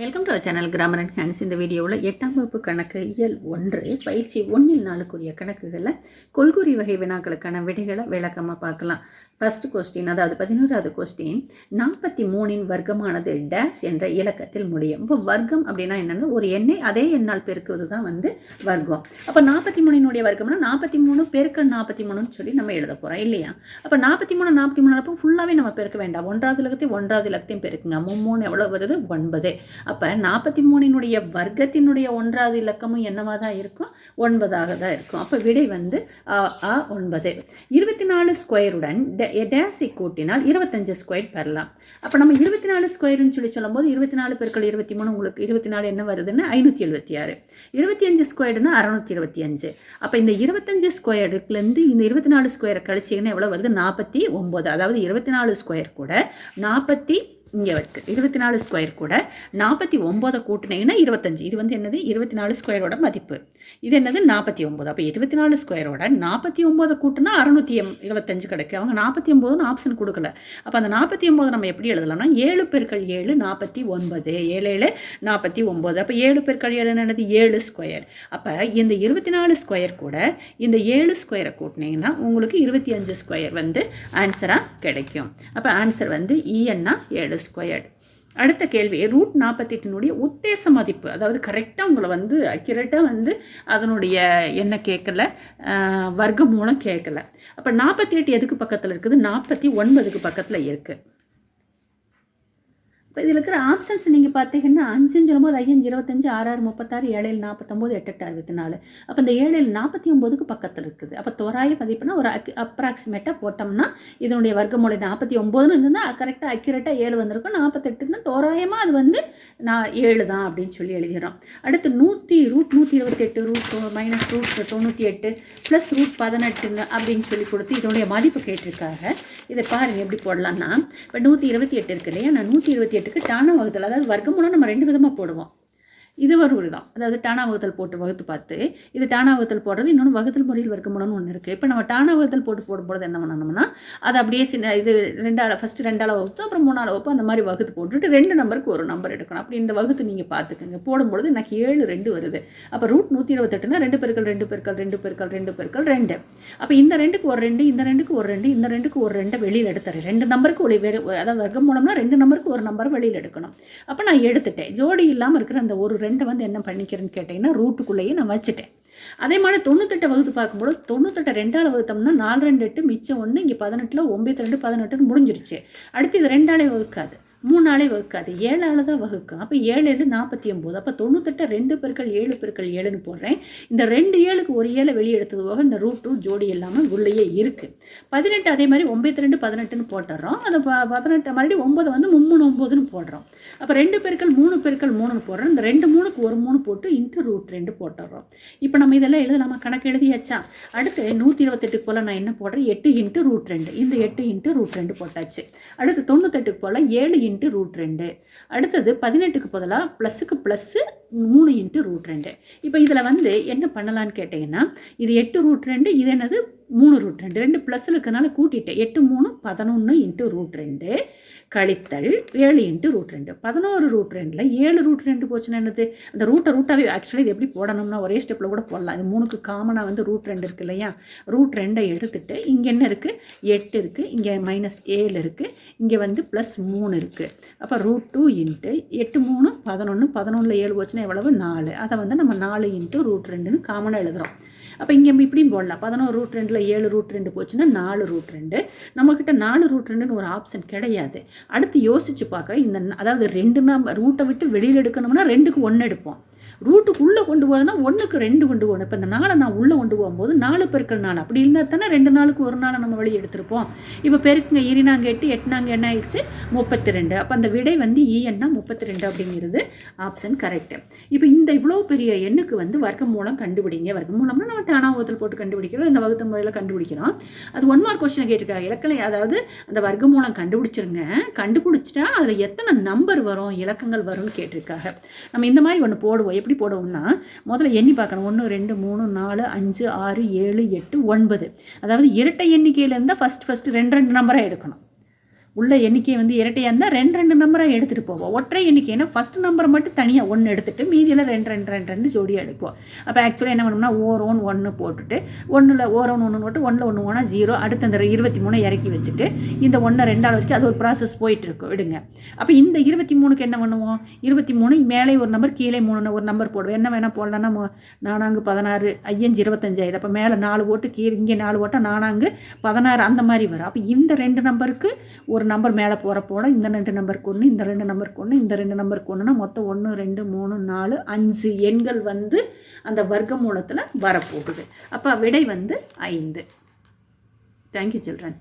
Welcome to our channel grammar and hands இந்த வீடியோவில் எட்டாம் வகுப்பு கணக்கு இயல் ஒன்று பயிற்சி ஒன்றில் நாளுக்குரிய கணக்குகளில் கொள்குறி வகை வினாக்களுக்கான விடைகளை விளக்கமாக பார்க்கலாம். ஃபர்ஸ்ட் கொஸ்டின் அதாவது பதினோராவது கொஸ்டின் நாற்பத்தி மூணின் வர்க்கமானது டேஷ் என்ற இலக்கத்தில் முடியும். இப்போ வர்க்கம் அப்படின்னா என்னென்னா ஒரு எண்ணை அதே எண்ணால் பெருக்குவது தான் வந்து வர்க்கம். அப்போ நாற்பத்தி மூணினுடைய வர்க்கம்னா நாற்பத்தி மூணு பெருக்க நாற்பத்தி மூணுன்னு சொல்லி நம்ம எழுத போகிறோம் இல்லையா? அப்போ நாற்பத்தி மூணு நாற்பத்தி மூணு அப்போ ஃபுல்லாகவே நம்ம பெருக்க வேண்டாம். ஒன்றாவது இலக்கத்தையும் ஒன்றாவது இலக்கத்தையும் பெருக்குங்க. மும்மூணு எவ்வளோ வருது? ஒன்பது. அப்போ நாற்பத்தி மூணினுடைய வர்க்கத்தினுடைய ஒன்றாவது இலக்கமும் என்னவாக தான் இருக்கும்? ஒன்பதாக தான் இருக்கும். அப்போ விடை வந்து ஆ ஒன்பது. இருபத்தி நாலு ஸ்கொயருடன் டேஸை கூட்டினால் இருபத்தஞ்சு ஸ்கொயர் பெறலாம். அப்போ நம்ம இருபத்தி நாலு ஸ்கொயர்னு சொல்லி சொல்லும்போது இருபத்தி நாலு பெருக்கள் இருபத்தி மூணு உங்களுக்கு இருபத்தி நாலு என்ன வருதுன்னு ஐநூற்றி எழுபத்தி ஆறு. இருபத்தி அஞ்சு ஸ்கொயர்டுனா அறநூற்றி இருபத்தி அஞ்சு. அப்போ இந்த இருபத்தஞ்சு ஸ்கொயருக்குலேருந்து இந்த இருபத்தி நாலு ஸ்கொயரை கழிச்சிங்கன்னா எவ்வளோ வருது? நாற்பத்தி ஒம்பது அதாவது இருபத்தி நாலு ஸ்கொயர் கூட நாற்பத்தி இங்கே இருக்குது இருபத்தி நாலு ஸ்கொயர் கூட நாற்பத்தி ஒம்போதை கூட்டினீங்கன்னா இருபத்தஞ்சி. இது வந்து என்னது? இருபத்தி நாலு ஸ்கொயரோட மதிப்பு. இது என்னது? நாற்பத்தி ஒம்பது. அப்போ இருபத்தி நாலு ஸ்கொயரோட நாற்பத்தி ஒம்போதை கூட்டினா அறநூற்றி எம் இருபத்தஞ்சு கிடைக்கும். அவங்க நாற்பத்தி ஒம்போதுன்னு ஆப்ஷன் கொடுக்கல. அப்போ அந்த நாற்பத்தி ஒம்பது நம்ம எப்படி எழுதலாம்னா ஏழு பெருக்கள் ஏழு நாற்பத்தி ஒன்பது. ஏழு ஏழு நாற்பத்தி ஒம்பது. அப்போ ஏழு பெருக்கள் ஏழு என்னது? ஏழு ஸ்கொயர் அப்போ இந்த இருபத்தி நாலு ஸ்கொயர் கூட இந்த ஏழு ஸ்கொயரை கூட்டினீங்கன்னா உங்களுக்கு இருபத்தி அஞ்சு ஸ்கொயர் வந்து ஆன்சராக கிடைக்கும். அப்போ ஆன்சர் வந்து e இஎன்னா ஏழு ஸ்கொயர்டு அடுத்த கேள்வி ரூட் நாற்பத்தெட்டினுடைய உத்தேச மதிப்பு அதாவது கரெக்டாக உங்களை வந்து அக்யூரேட்டாக வந்து அதனுடைய என்ன கேட்கல வர்க்க மூலம் கேட்கல. அப்போ நாற்பத்தி எட்டு எதுக்கு பக்கத்தில் இருக்குது? நாற்பத்தி ஒன்பதுக்கு பக்கத்தில் இருக்குது இப்போ இதில் இருக்கிற ஆப்ஷன்ஸ் நீங்கள் பார்த்தீங்கன்னா அஞ்சுன்னு சொல்லும்போது ஐயஞ்சு இருபத்தஞ்சு ஆறாறு முப்பத்தாறு ஏழு நாற்பத்தொம்போது எட்டு அறுபத்தி நாலு அப்போ இந்த ஏழு நாற்பத்தி ஒம்போதுக்கு பக்கத்தில் இருக்குது. அப்போ தோராய மதிப்புனா ஒரு அக் அப்ராக்சிமேட்டாக போட்டோம்னா இதனுடைய வர்க்கமூலை நாற்பத்தி ஒம்போதுன்னு இருந்ததுன்னா கரெக்டாக அக்யூரேட்டாக ஏழு வந்திருக்கும். நாற்பத்தெட்டுன்னா தோராயமாக அது வந்து நான் ஏழு தான் அப்படின்னு சொல்லி எழுதிடுறோம் அடுத்து நூற்றி ரூட் நூற்றி இருபத்தெட்டு ரூட் மைனஸ் ரூட் தொண்ணூற்றி எட்டு ப்ளஸ் ரூட் பதினெட்டுங்க அப்படின்னு சொல்லி கொடுத்து இதனுடைய மதிப்பு கேட்டிருக்காங்க. இதை பாருங்கள் எப்படி போடலாம்னா இப்போ நூற்றி இருபத்தி எட்டு இருக்கு இல்லையா? நான் நூற்றி இருபத்தி எட்டுக்கு டானா வகுத்தல். அதாவது வர்க்கமூலம் நம்ம ரெண்டு விதமாக போடுவோம். இது ஒரு ஒரு தான். அதாவது டானா வகுத்தல் போட்டு வகுத்து பார்த்து இது டானா வகுத்தல் போடுறது இன்னொன்று வகுத்தல் முறையில் வர்க்கமுடன்னு ஒன்று இருக்குது இப்போ நம்ம டானா வகுத்தல் போட்டு போடும்போது என்ன பண்ணணும்னா அது அப்படியே சின்ன இது ரெண்டாள் ஃபஸ்ட்டு ரெண்டாள் வகுத்து அப்புறம் மூணாள் வகுப்பு அந்த மாதிரி வகுத்து போட்டுட்டு ரெண்டு நம்பருக்கு ஒரு நம்பர் எடுக்கணும். அப்படி இந்த வகுத்து நீங்கள் பார்த்துக்கோங்க. போடும்பொழுது எனக்கு ஏழு ரெண்டு வருது. அப்போ ரூட் நூற்றி இருபத்தெட்டுனா ரெண்டு பெருக்கள் ரெண்டு பெருக்கள் ரெண்டு பெருக்கள் ரெண்டு பெருக்கள் ரெண்டு. அப்போ இந்த ரெண்டுக்கு ஒரு ரெண்டு இந்த ரெண்டுக்கு ஒரு ரெண்டு இந்த ரெண்டுக்கு ஒரு ரெண்டு வெளியில் எடுத்துறேன். ரெண்டு நம்பருக்கு ஒளி வேறு அதாவது வர்க்கம் மூலம்னா ரெண்டு நம்பருக்கு ஒரு நம்பர் வெளியில் எடுக்கணும். அப்போ நான் எடுத்துட்டேன். ஜோடி இல்லாமல் இருக்கிற அந்த ஒரு ரெண்டை வந்து என்ன பண்ணிக்கிறேன்னு கேட்டிங்கன்னா ரூட்டுக்குள்ளேயே நான் வச்சுட்டேன். அதே மாதிரி தொண்ணூத்தெட்டை வகுத்து பார்க்கும்போது தொண்ணூத்தெட்டை ரெண்டாள் வகுத்தோம்னா நாலு ரெண்டு எட்டு மிச்சம் ஒன்று இங்கே பதினெட்டில் ஒம்பது ரெண்டு பதினெட்டுன்னு முடிஞ்சிருச்சு. அடுத்து இது ரெண்டாளே வகுக்காது. மூணு நாளே வகுக்காது. ஏழால் தான் வகுக்கும். அப்போ ஏழு ஏழு நாற்பத்தி ஒம்பது அப்போ தொண்ணூத்தெட்டை ரெண்டு பெருக்கள் ஏழு பெருக்கள் ஏழுன்னு போடுறேன். இந்த ரெண்டு ஏழுக்கு ஒரு ஏழை வெளியே எடுத்தது போக இந்த ரூட்டும் ஜோடி இல்லாமல் உள்ளேயே இருக்குது பதினெட்டு அதே மாதிரி ஒம்பத்தி ரெண்டு பதினெட்டுன்னு போட்டுடுறோம். அந்த ப பதினெட்டு மறுபடியும் ஒம்பது வந்து மும்மூணு ஒம்பதுன்னு போடுறோம். அப்போ ரெண்டு பெருக்கள் மூணு பெருக்கள் மூணுன்னு போடுறோம். இந்த ரெண்டு மூணுக்கு ஒரு மூணு போட்டு இன்ட்டு ரூட் ரெண்டு போட்டுடுறோம். இப்போ நம்ம இதெல்லாம் எழுதலாமா? கணக்கு எழுதியாச்சா? அடுத்து நூற்றி இருபத்தெட்டுக்கு போல் நான் என்ன போடுறேன்? எட்டு இன்ட்டு ரூட் ரெண்டு. இந்த எட்டு இன்ட்டு ரூட் ரெண்டு போட்டாச்சு. அடுத்து தொண்ணூத்தெட்டுக்கு போல் ஏழு இன்ட்டு ரூட் ரெண்டு. அடுத்தது பதினெட்டுக்கு பதிலாக ப்ளஸுக்கு ப்ளஸ்ஸு மூணு இன்ட்டு ரூட் ரெண்டு. இப்போ இதில் வந்து என்ன பண்ணலான்னு கேட்டிங்கன்னா இது எட்டு ரூட் ரெண்டு இது என்னது? மூணு ரூட் ரெண்டு. ரெண்டு ப்ளஸ்ஸில் இருக்கிறதுனால கூட்டிட்டேன். எட்டு மூணு பதினொன்று இன்ட்டு ரூட் ரெண்டு. கழித்தல் ஏழு இன்ட்டு ரூட் ரெண்டு. பதினோரு ரூட் ரெண்டில் ஏழு ரூட் ரெண்டு போச்சுன்னா என்னது? அந்த ரூட்டை ரூட்டாகவே ஆக்சுவலி இது எப்படி போடணும்னா ஒரே ஸ்டெப்பில் கூட போடலாம். இது மூணுக்கு காமனாக வந்து ரூட் ரெண்டு இருக்குது இல்லையா? ரூட் ரெண்டை எடுத்துட்டு இங்கே என்ன இருக்குது எட்டு இருக்குது இங்கே மைனஸ் ஏழு இருக்குது இங்கே வந்து ப்ளஸ் மூணு இருக்குது அப்போ ரூட் டூ இன்ட்டு எட்டு மூணு பதினொன்று பதினொன்றில் ஏழு போச்சுன்னா எவ்வளவு? நாலு. அதை வந்து நம்ம நாலு இன்ட்டு ரூட் ரெண்டுன்னு காமனாக எழுதுகிறோம் அப்போ இங்கே இப்படியும் போடலாம். பதினோரு ரூட் ரெண்டில் ஏழு ரூட் ரெண்டு போச்சுன்னா நாலு ரூட் ரெண்டு. நம்மக்கிட்ட நாலு ரூட் ரெண்டுன்னு ஒரு ஆப்ஷன் கிடையாது. அடுத்து யோசிச்சு பார்க்க இந்த அதாவது ரெண்டு நம்ம ரூட்டை விட்டு வெளியில் எடுக்கணும்னா ரெண்டுக்கு ஒன்று எடுப்போம். ரூட்டுக்குள்ளே கொண்டு போகுதுன்னா ஒன்றுக்கு ரெண்டு கொண்டு போகணும். இப்போ இந்த நாளை நான் உள்ளே கொண்டு போகும்போது நாலு பெருக்கள் நாள். அப்படி இருந்தால் தானே ரெண்டு நாளுக்கு ஒரு நாளை நம்ம வெளியே எடுத்திருப்போம். இப்போ பெருக்குங்க இரினாங்க எட்டு எட்டுனாங்க என்ன ஆயிடுச்சு? முப்பத்தி ரெண்டு அப்போ அந்த விடை வந்து இஎன்னா முப்பத்தி ரெண்டு அப்படிங்கிறது ஆப்ஷன் கரெக்டு இப்போ இந்த இவ்வளோ பெரிய எண்ணுக்கு வந்து வர்க்கம் மூலம் கண்டுபிடிங்க. வர்க்கம் மூலம்னா நம்ம டானாவத்தில் போட்டு கண்டுபிடிக்கிறோம். இந்த வகுத்த முறையில் கண்டுபிடிக்கிறோம். அது ஒன் மார்க் கொஸ்டின் கேட்டிருக்காங்க. இலக்கண அதாவது அந்த வர்க்க மூலம் கண்டுபிடிச்சிருங்க. கண்டுபிடிச்சிட்டா அதில் எத்தனை நம்பர் வரும் இலக்கங்கள் வரும்னு கேட்டிருக்காங்க. நம்ம இந்த மாதிரி ஒன்று போடுவோம். எப்படி போடுவோம்னா முதல்ல எண்ணி பார்க்கணும். ஒன்று ரெண்டு மூணு நாலு அஞ்சு ஆறு ஏழு எட்டு ஒன்பது. அதாவது இரட்டை எண்ணிக்கையிலேருந்து ஃபஸ்ட் ஃபஸ்ட்டு ரெண்டு ரெண்டு நம்பராக எடுக்கணும். உள்ள எண்ணிக்கை வந்து இரட்டையாக இருந்தால் ரெண்டு ரெண்டு நம்பராக எடுத்துகிட்டு போவோம். ஒற்றை எண்ணிக்கைனா ஃபஸ்ட் நம்பரை மட்டும் தனியாக ஒன்று எடுத்துகிட்டு மீதியில் ரெண்டு ரெண்டு ரெண்டு ரெண்டு ஜோடியாக எடுப்போம் அப்போ ஆக்சுவலாக என்ன பண்ணோம்னா ஓர் ஒன் ஒன்று போட்டுட்டு ஒன்றில் ஓர் ஒன்று ஒன்று போட்டு ஒன்றில் ஒன்று ஒன்றா ஜீரோ அடுத்த அந்த இருபத்தி மூணு இறக்கி வச்சுட்டு இந்த ஒன்றை ரெண்டாவது வரைக்கும் அது ஒரு ப்ராசஸ் போயிட்டு இருக்கும். விடுங்க. அப்போ இந்த இருபத்தி மூணுக்கு என்ன பண்ணுவோம்? இருபத்தி மூணு மேலே ஒரு நம்பர் கீழே மூணு ஒரு நம்பர் போடுவோம். என்ன வேணால் போடலாம்னா நானாங்கு பதினாறு ஐயஞ்சு இருபத்தஞ்சு ஆயிடுது அப்போ மேலே நாலு ஓட்டு கீழே இங்கே நாலு ஓட்டா நானாங்கு பதினாறு அந்த மாதிரி வரும். அப்போ இந்த ரெண்டு நம்பருக்கு ஒரு நம்பர் மேலே போகிற போட இந்த ரெண்டு நம்பருக்கு ஒன்று இந்த ரெண்டு நம்பருக்கு ஒன்று இந்த ரெண்டு நம்பருக்கு ஒன்றுனா மொத்தம் ஒன்று ரெண்டு மூணு நாலு அஞ்சு எண்கள் வந்து அந்த வர்க்க மூலத்தில் வரப்போகுது. அப்போ விடை வந்து ஐந்து. Thank you children